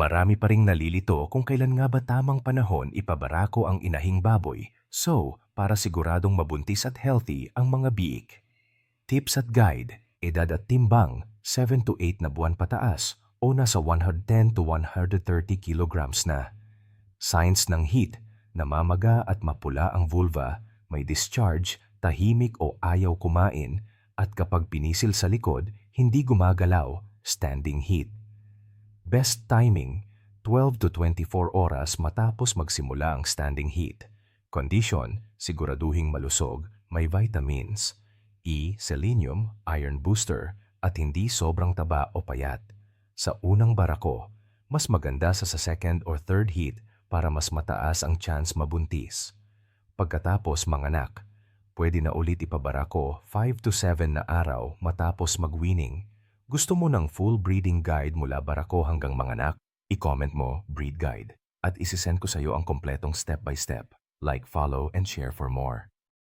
Marami pa ring nalilito kung kailan nga ba tamang panahon ipabarako ang inahing baboy. So, para siguradong mabuntis at healthy ang mga biik. Tips at guide, edad at timbang, 7 to 8 na buwan pataas o nasa 110 to 130 kilograms na. Signs ng heat, namamaga at mapula ang vulva, may discharge, tahimik o ayaw kumain, at kapag pinisil sa likod, hindi gumagalaw, standing heat. Best timing, 12 to 24 oras matapos magsimula ang standing heat. Condition, siguraduhing malusog, may vitamins, E, selenium, iron booster, at hindi sobrang taba o payat. Sa unang barako, mas maganda sa sa second or third heat para mas mataas ang chance mabuntis. Pagkatapos manganak, pwede na ulit ipabarako 5 to 7 na araw matapos mag-weaning. Gusto mo ng full breeding guide mula barako hanggang manganak? I-comment mo breed guide at isisend ko sa iyo ang kompletong step by step. Like, follow, and share for more.